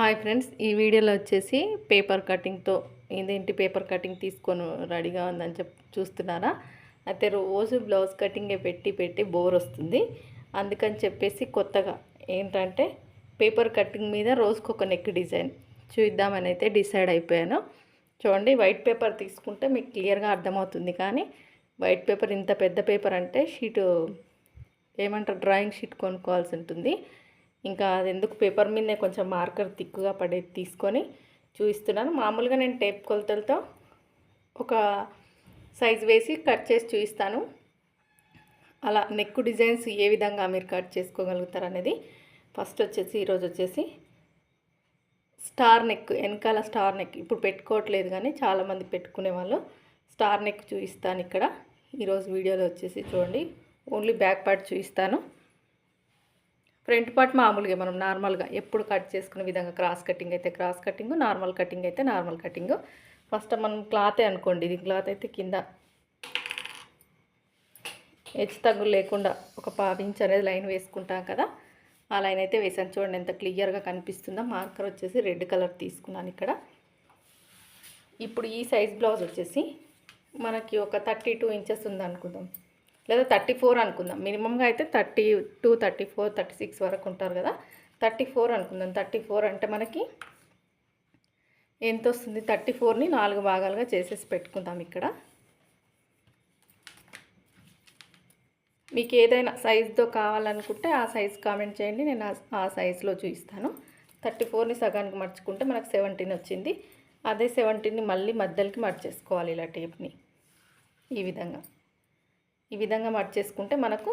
Hi friends ఈ వీడియోలో వచ్చేసి పేపర్ కటింగ్తో ఇదేంటి పేపర్ కటింగ్ తీసుకొని రెడీగా ఉందని చెప్పి చూస్తున్నారా? అయితే రోజు బ్లౌజ్ కటింగే పెట్టి పెట్టి బోర్ వస్తుంది. అందుకని చెప్పేసి కొత్తగా ఏంటంటే పేపర్ కటింగ్ మీద రోజుకు ఒక నెక్ డిజైన్ చూద్దామని అయితే డిసైడ్ అయిపోయాను. చూడండి వైట్ పేపర్ తీసుకుంటే మీకు క్లియర్గా అర్థమవుతుంది. కానీ వైట్ పేపర్ ఇంత పెద్ద పేపర్ అంటే షీటు ఏమంటారు డ్రాయింగ్ షీట్ కొనుక్కోవాల్సి ఉంటుంది. ఇంకా అది ఎందుకు పేపర్ మీదనే కొంచెం మార్కర్ తిక్కుగా పడేది తీసుకొని చూపిస్తున్నాను మామూలుగా నేను టేప్ కొలతలతో ఒక సైజ్ వేసి కట్ చేసి చూపిస్తాను అలా నెక్ డిజైన్స్ ఏ విధంగా మీరు కట్ చేసుకోగలుగుతారు అనేది ఫస్ట్ వచ్చేసి ఈరోజు వచ్చేసి స్టార్ నెక్ వెనకాల స్టార్ నెక్. ఇప్పుడు పెట్టుకోవట్లేదు కానీ చాలామంది పెట్టుకునే వాళ్ళు స్టార్ నెక్ చూపిస్తాను ఇక్కడ. ఈరోజు వీడియోలో వచ్చేసి చూడండి. ఓన్లీ బ్యాక్ పార్ట్ చూపిస్తాను ఫ్రంట్ పార్ట్ మామూలుగా మనం నార్మల్గా ఎప్పుడు కట్ చేసుకునే విధంగా క్రాస్ కటింగ్ అయితే క్రాస్ కటింగ్ నార్మల్ కటింగ్ అయితే నార్మల్ కటింగ్. ఫస్ట్ మనం క్లాతే అనుకోండి ఇది క్లాత్ అయితే కింద హెచ్చు తగ్గులు లేకుండా ఒక పావు అనేది లైన్ వేసుకుంటాం కదా ఆ లైన్ అయితే వేసాను. చూడండి ఎంత క్లియర్గా కనిపిస్తుందో. మార్కర్ వచ్చేసి రెడ్ కలర్ తీసుకున్నాను ఇక్కడ. ఇప్పుడు ఈ సైజ్ బ్లౌజ్ వచ్చేసి మనకి ఒక థర్టీ టూ ఇంచెస్ ఉంది అనుకుందాం లేదా థర్టీ ఫోర్ అనుకుందాం. మినిమంగా అయితే thirty two thirty four thirty six వరకు ఉంటారు కదా. థర్టీ ఫోర్ అనుకుందాం. థర్టీ ఫోర్ అంటే మనకి ఎంత వస్తుంది థర్టీ ఫోర్ని నాలుగు భాగాలుగా చేసేసి పెట్టుకుందాం ఇక్కడ. మీకు ఏదైనా సైజుతో కావాలనుకుంటే ఆ సైజ్ కామెంట్ చేయండి. నేను ఆ సైజులో చూపిస్తాను. థర్టీ ఫోర్ని సగానికి మర్చుకుంటే మనకు సెవెంటీన్ వచ్చింది. అదే సెవెంటీన్ని మళ్ళీ మధ్యలోకి మర్చేసుకోవాలి ఇలా టేప్ని. ఈ విధంగా. ఈ విధంగా మర్చేసుకుంటే మనకు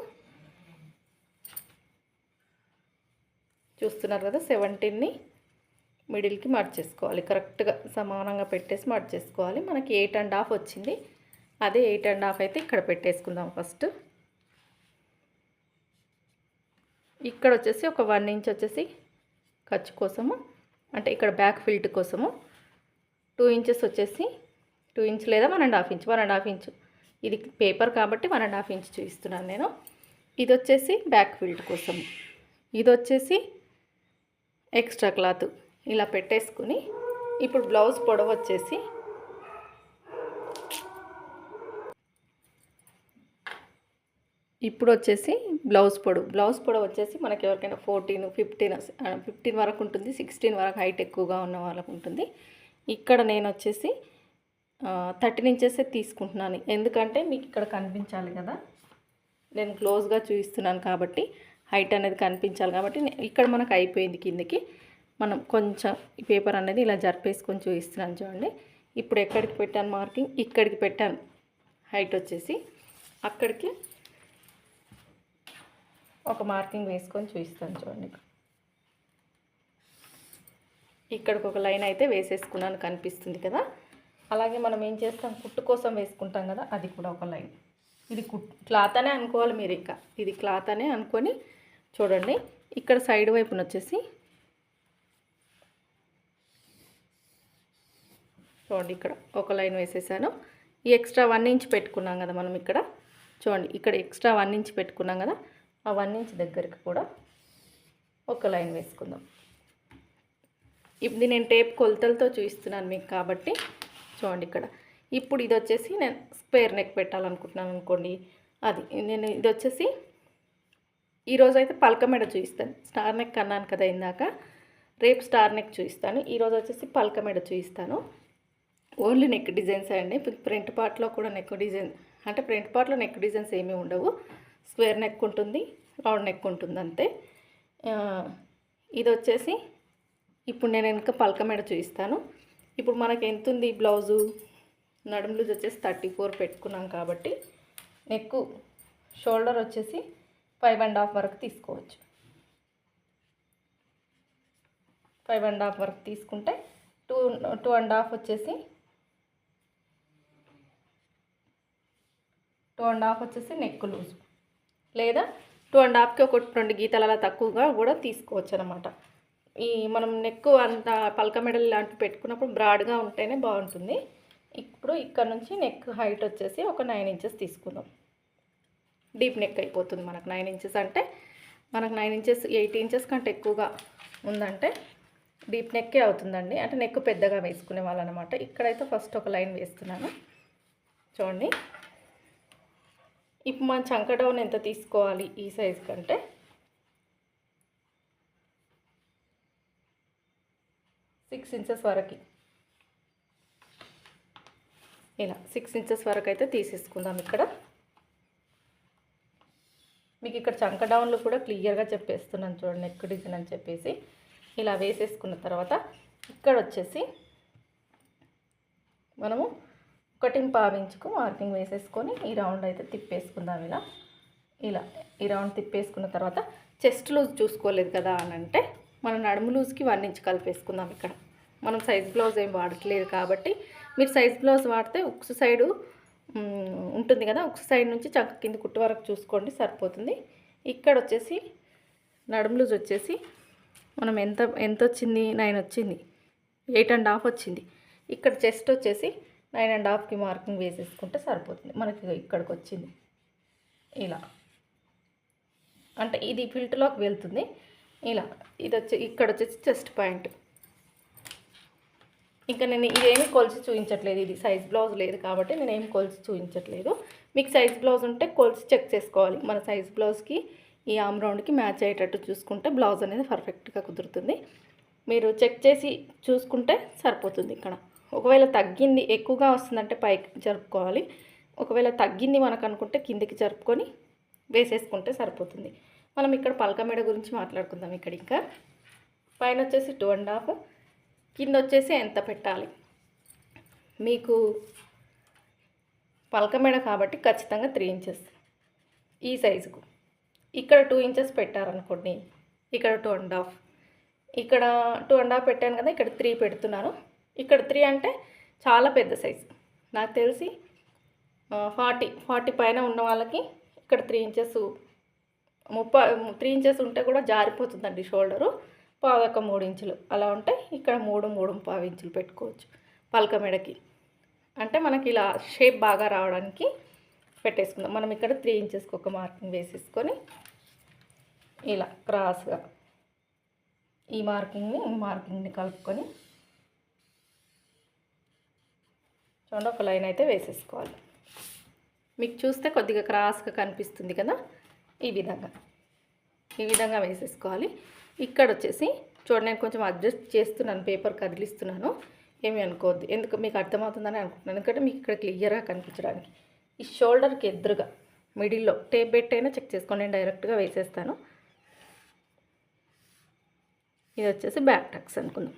చూస్తున్నారు కదా సెవెంటీన్ని మిడిల్కి మార్చేసుకోవాలి కరెక్ట్గా సమానంగా పెట్టేసి మార్చేసుకోవాలి మనకి ఎయిట్ అండ్ హాఫ్ వచ్చింది. అదే ఎయిట్ అండ్ హాఫ్ అయితే ఇక్కడ పెట్టేసుకుందాం ఫస్ట్ ఇక్కడ వచ్చేసి ఒక వన్ ఇంచ్ వచ్చేసి ఖర్చు కోసము అంటే ఇక్కడ బ్యాక్ ఫిల్ట్ కోసము టూ ఇంచెస్ వచ్చేసి టూ ఇంచ్ లేదా one and half inch one and half inch ఇది పేపర్ కాబట్టి వన్ అండ్ హాఫ్ ఇంచ్ చూపిస్తున్నాను నేను. ఇది వచ్చేసి బ్యాక్ ఫీల్డ్ కోసం. ఇది వచ్చేసి ఎక్స్ట్రా క్లాత్. ఇలా పెట్టేసుకుని ఇప్పుడు బ్లౌజ్ పొడవు వచ్చేసి ఇప్పుడు వచ్చేసి బ్లౌజ్ పొడవు. బ్లౌజ్ పొడవు వచ్చేసి మనకి ఎవరికైనా ఫోర్టీన్ ఫిఫ్టీన్ ఫిఫ్టీన్ వరకు ఉంటుంది సిక్స్టీన్ వరకు హైట్ ఎక్కువగా ఉన్న వాళ్ళకు ఉంటుంది. ఇక్కడ నేను వచ్చేసి థర్టీన్ ఇంచెసే తీసుకుంటున్నాను. ఎందుకంటే మీకు ఇక్కడ కనిపించాలి కదా. నేను క్లోజ్గా చూపిస్తున్నాను కాబట్టి హైట్ అనేది కనిపించాలి కాబట్టి ఇక్కడ మనకు అయిపోయింది కిందకి. మనం కొంచెం ఈ పేపర్ అనేది ఇలా జరిపేసుకొని చూపిస్తున్నాను చూడండి. ఇప్పుడు ఎక్కడికి పెట్టాను మార్కింగ్? ఇక్కడికి పెట్టాను. హైట్ వచ్చేసి అక్కడికి ఒక మార్కింగ్ వేసుకొని చూపిస్తాను చూడండి. ఇక్కడికి ఒక లైన్ అయితే వేసేసుకున్నాను కనిపిస్తుంది కదా. అలాగే మనం ఏం చేస్తాం? కుట్టు కోసం వేసుకుంటాం కదా అది కూడా ఒక లైన్. ఇది కుట్ క్లాత్ అనే అనుకోవాలి మీరు ఇంకా. ఇది క్లాత్ అనే అనుకొని చూడండి. ఇక్కడ సైడ్ వైపున వచ్చేసి చూడండి ఇక్కడ ఒక లైన్ వేసేసాను. ఈ ఎక్స్ట్రా వన్ ఇంచ్ పెట్టుకున్నాం కదా మనం ఇక్కడ. చూడండి ఇక్కడ ఎక్స్ట్రా వన్ ఇంచ్ పెట్టుకున్నాం కదా ఆ వన్ ఇంచ్ దగ్గరికి కూడా ఒక లైన్ వేసుకుందాం. ఇప్పుడు నేను టేప్ కొలతలతో చూపిస్తున్నాను మీకు కాబట్టి చూడండి ఇక్కడ. ఇప్పుడు ఇది వచ్చేసి నేను స్క్వేర్ నెక్ పెట్టాలనుకుంటున్నాను అనుకోండి. అది నేను ఇది వచ్చేసి ఈరోజు అయితే పలక మెడ చూపిస్తాను స్టార్ నెక్ అన్నాను కదా ఇందాక. రేపు స్టార్ నెక్ చూపిస్తాను ఈరోజు వచ్చేసి పలక మెడ చూపిస్తాను ఓన్లీ నెక్ డిజైన్స్ అండి. ప్రింట్ పార్ట్లో కూడా నెక్ డిజైన్ అంటే ప్రింట్ పార్ట్లో నెక్ డిజైన్స్ ఏమీ ఉండవు. స్క్వేర్ నెక్ ఉంటుంది రౌండ్ నెక్ ఉంటుంది అంతే. ఇది వచ్చేసి ఇప్పుడు నేను ఇంకా పలక మెడ చూపిస్తాను ఇప్పుడు మనకి ఎంత ఉంది బ్లౌజు? నడుము లూజ్ వచ్చేసి థర్టీ ఫోర్ పెట్టుకున్నాం కాబట్టి నెక్ షోల్డర్ వచ్చేసి ఫైవ్ అండ్ హాఫ్ వరకు తీసుకోవచ్చు. ఫైవ్ అండ్ హాఫ్ వరకు తీసుకుంటే టూ టూ అండ్ హాఫ్ వచ్చేసి టూ అండ్ హాఫ్ వచ్చేసి నెక్ లూజ్. లేదా టూ అండ్ హాఫ్కి ఒక రెండు గీతలు అలా తక్కువగా కూడా తీసుకోవచ్చు అనమాట ఈ మనం నెక్ అంత పలక మెడల్ లాంటివి పెట్టుకున్నప్పుడు బ్రాడ్గా ఉంటేనే బాగుంటుంది. ఇప్పుడు ఇక్కడ నుంచి నెక్ హైట్ వచ్చేసి ఒక నైన్ ఇంచెస్ తీసుకుందాం. డీప్ నెక్ అయిపోతుంది మనకు నైన్ ఇంచెస్ అంటే మనకు నైన్ ఇంచెస్ ఎయిట్ ఇంచెస్ కంటే ఎక్కువగా ఉందంటే డీప్ నెక్కే అవుతుందండి. అంటే నెక్ పెద్దగా వేసుకునే వాళ్ళు అనమాట ఇక్కడైతే ఫస్ట్ ఒక లైన్ వేస్తున్నాను. చూడండి. ఇప్పుడు మన చంక డౌన్ ఎంత తీసుకోవాలి ఈ సైజ్ కంటే? సిక్స్ ఇంచెస్ వరకు. ఇలా సిక్స్ ఇంచెస్ వరకు అయితే తీసేసుకుందాం ఇక్కడ. మీకు ఇక్కడ చంక డౌన్లు కూడా క్లియర్గా చెప్పేస్తున్నాను చూడండి నెక్ డిజైన్ అని చెప్పేసి. ఇలా వేసేసుకున్న తర్వాత ఇక్కడ వచ్చేసి మనము ఒకటి పావించుకు మార్కింగ్ వేసేసుకొని ఈ రౌండ్ అయితే తిప్పేసుకుందాం ఇలా. ఇలా ఈ రౌండ్ తిప్పేసుకున్న తర్వాత చెస్ట్ లూజ్ చూసుకోలేదు కదా అని అంటే మన నడుము లూజ్కి వన్ ఇంచ్ కలిపేసుకుందాం ఇక్కడ. మనం సైజ్ బ్లౌజ్ ఏం వాడట్లేదు కాబట్టి. మీరు సైజ్ బ్లౌజ్ వాడితే ఉక్స్ సైడు ఉంటుంది కదా ఉక్స్ సైడ్ నుంచి చక్క కింద కుట్టు వరకు చూసుకోండి సరిపోతుంది. ఇక్కడ వచ్చేసి నడుము లూజ్ వచ్చేసి మనం ఎంత ఎంత వచ్చింది? నైన్ వచ్చింది. ఎయిట్ అండ్ హాఫ్ వచ్చింది. ఇక్కడ చెస్ట్ వచ్చేసి నైన్ అండ్ హాఫ్కి మార్కింగ్ వేసేసుకుంటే సరిపోతుంది. మనకి ఇక్కడికి వచ్చింది. ఇలా. అంటే ఇది ఫిల్టర్లోకి వెళ్తుంది. ఇలా ఇది వచ్చి ఇక్కడ వచ్చేసి చెస్ట్ పాయింట్ ఇంకా నేను ఇదేమి కొలిసి చూపించట్లేదు ఇది సైజ్ బ్లౌజ్ లేదు కాబట్టి నేను ఏం కొలిసి చూపించట్లేదు మీకు సైజ్ బ్లౌజ్ ఉంటే కొలిసి చెక్ చేసుకోవాలి. మన సైజ్ బ్లౌజ్కి ఈ ఆమ్ రౌండ్కి మ్యాచ్ అయ్యేటట్టు చూసుకుంటే బ్లౌజ్ అనేది పర్ఫెక్ట్గా కుదురుతుంది. మీరు చెక్ చేసి చూసుకుంటే సరిపోతుంది ఇక్కడ. ఒకవేళ తగ్గింది ఎక్కువగా వస్తుందంటే పైకి జరుపుకోవాలి. ఒకవేళ తగ్గింది మనకు అనుకుంటే కిందికి జరుపుకొని వేసేసుకుంటే సరిపోతుంది. మనం ఇక్కడ పలక మెడ గురించి మాట్లాడుకుందాం ఇక్కడ ఇంకా. పైన వచ్చేసి టూ అండ్ హాఫ్ కింద వచ్చేసి ఎంత పెట్టాలి? మీకు పలక మెడ కాబట్టి ఖచ్చితంగా త్రీ ఇంచెస్ ఈ సైజుకు ఇక్కడ టూ ఇంచెస్ పెట్టారనుకోండి ఇక్కడ టూ అండ్ హాఫ్ ఇక్కడ టూ అండ్ హాఫ్ పెట్టాను కదా ఇక్కడ త్రీ పెడుతున్నాను. ఇక్కడ త్రీ అంటే చాలా పెద్ద సైజు నాకు తెలిసి ఫార్టీ ఫార్టీ పైన ఉన్న వాళ్ళకి ఇక్కడ త్రీ ఇంచెస్ ముప్పై త్రీ ఇంచెస్ ఉంటే కూడా జారిపోతుందండి షోల్డరు. పావొక మూడు ఇంచులు. అలా ఉంటే ఇక్కడ మూడు మూడు పావు ఇంచులు పెట్టుకోవచ్చు పలక మెడకి. అంటే మనకి ఇలా షేప్ బాగా రావడానికి పెట్టేసుకుందాం. మనం ఇక్కడ త్రీ ఇంచెస్కి ఒక మార్కింగ్ వేసేసుకొని ఇలా క్రాస్గా ఈ మార్కింగ్ని ఈ మార్కింగ్ని కలుపుకొని చూడండి ఒక లైన్ అయితే వేసేసుకోవాలి. మీకు చూస్తే కొద్దిగా క్రాస్గా కనిపిస్తుంది కదా? ఈ విధంగా. ఈ విధంగా వేసేసుకోవాలి. ఇక్కడ వచ్చేసి చూడండి నేను కొంచెం అడ్జస్ట్ చేస్తున్నాను పేపర్ కదిలిస్తున్నాను. ఏమి అనుకోవద్దు. ఎందుకు? మీకు అర్థమవుతుందని అనుకుంటున్నాను. ఎందుకంటే మీకు ఇక్కడ క్లియర్గా కనిపించడానికి. ఈ షోల్డర్కి ఎదురుగా మిడిల్లో టేప్ పెట్టైనా చెక్ చేసుకోండి. నేను డైరెక్ట్గా వేసేస్తాను. ఇది వచ్చేసి బ్యాక్ టక్స్ అనుకుందాం.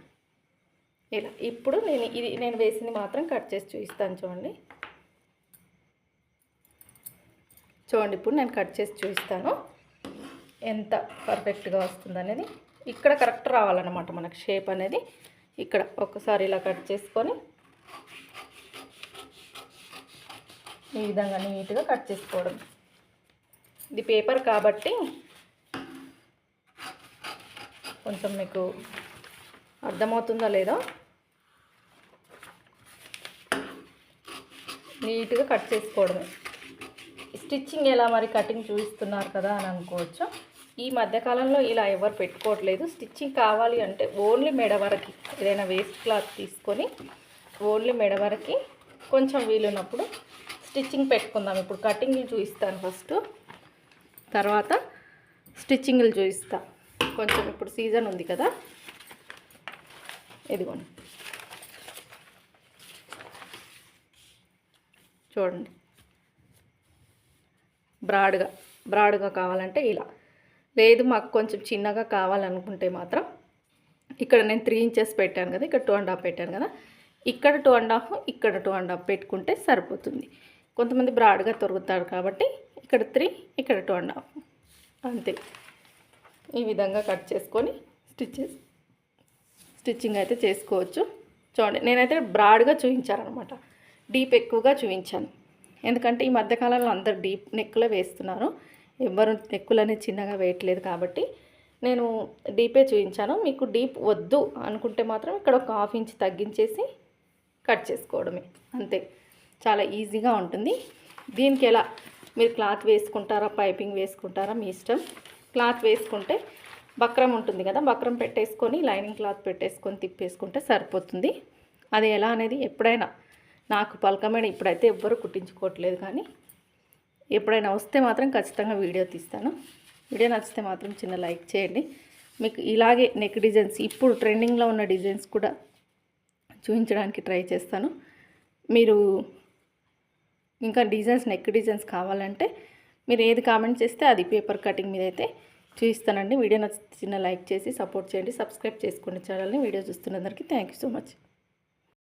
ఇలా. ఇప్పుడు నేను ఇది నేను వేసింది మాత్రం కట్ చేసి చూపిస్తాను చూడండి. చూడండి ఇప్పుడు నేను కట్ చేసి చూపిస్తాను. ఎంత పర్ఫెక్ట్గా వస్తుంది అనేది ఇక్కడ కరెక్ట్ రావాలన్నమాట మనకు షేప్ అనేది. ఇక్కడ ఒకసారి ఇలా కట్ చేసుకొని ఈ విధంగా నీట్గా కట్ చేసుకోవడం. ఇది పేపర్ కాబట్టి కొంచెం మీకు అర్థమవుతుందా లేదో నీట్గా కట్ చేసుకోవడమే. స్టిచ్చింగ్ ఎలా మరి కటింగ్ చూపిస్తున్నారు కదా అని అనుకోవచ్చు. ఈ మధ్యకాలంలో ఇలా ఎవరు పెట్టుకోవట్లేదు. స్టిచ్చింగ్ కావాలి అంటే ఓన్లీ మెడ వరకు ఏదైనా వేస్ట్ క్లాత్ తీసుకొని ఓన్లీ మెడ వరకు కొంచెం వీలున్నప్పుడు స్టిచ్చింగ్ పెట్టుకుందాం. ఇప్పుడు కటింగ్లు చూపిస్తాను ఫస్ట్. తర్వాత స్టిచ్చింగ్లు చూపిస్తా. కొంచెం ఇప్పుడు సీజన్ ఉంది కదా. ఇదిగోండి. చూడండి. బ్రాడ్గా బ్రాడ్గా కావాలంటే ఇలా. లేదు మాకు కొంచెం చిన్నగా కావాలనుకుంటే మాత్రం ఇక్కడ నేను త్రీ ఇంచెస్ పెట్టాను కదా ఇక్కడ టూ అండ్ హాఫ్ పెట్టాను కదా ఇక్కడ టూ అండ్ హాఫ్ ఇక్కడ టూ అండ్ హాఫ్ పెట్టుకుంటే సరిపోతుంది. కొంతమంది బ్రాడ్గా తొరుగుతారు కాబట్టి ఇక్కడ త్రీ ఇక్కడ టూ అండ్ హాఫ్. అంతే. ఈ విధంగా కట్ చేసుకొని స్టిచ్చెస్ స్టిచ్చింగ్ అయితే చేసుకోవచ్చు. చూడండి నేనైతే బ్రాడ్గా చూపించాను అనమాట డీప్ ఎక్కువగా చూపించాను. ఎందుకంటే ఈ మధ్యకాలంలో అందరు డీప్ నెక్కులే వేస్తున్నారు. ఎవరు నెక్కులనే చిన్నగా వేయట్లేదు కాబట్టి నేను డీపే చూపించాను మీకు డీప్ వద్దు అనుకుంటే మాత్రం ఇక్కడ ఒక హాఫ్ ఇంచ్ తగ్గించేసి కట్ చేసుకోవడమే. అంతే. చాలా ఈజీగా ఉంటుంది. దీనికి ఎలా? మీరు క్లాత్ వేసుకుంటారా? పైపింగ్ వేసుకుంటారా? మీ ఇష్టం. క్లాత్ వేసుకుంటే బక్రం ఉంటుంది కదా బక్రం పెట్టేసుకొని లైనింగ్ క్లాత్ పెట్టేసుకొని తిప్పేసుకుంటే సరిపోతుంది. అది ఎలా అనేది ఎప్పుడైనా నాకు పలకమేడ ఇప్పుడైతే ఎవ్వరు కుట్టించుకోవట్లేదు కానీ ఎప్పుడైనా వస్తే మాత్రం ఖచ్చితంగా వీడియో తీస్తాను. వీడియో నచ్చితే మాత్రం చిన్న లైక్ చేయండి. మీకు ఇలాగే నెక్ డిజైన్స్ ఇప్పుడు ట్రెండింగ్లో ఉన్న డిజైన్స్ కూడా చూపించడానికి ట్రై చేస్తాను. మీరు ఇంకా డిజైన్స్ నెక్ డిజైన్స్ కావాలంటే మీరు ఏది కామెంట్ చేస్తే అది పేపర్ కటింగ్ మీద అయితే చూపిస్తానండి. వీడియో నచ్చితే చిన్న లైక్ చేసి సపోర్ట్ చేయండి. సబ్స్క్రైబ్ చేసుకోండి ఛానల్ని. వీడియో చూస్తున్నందరికీ థ్యాంక్ యూ సో మచ్.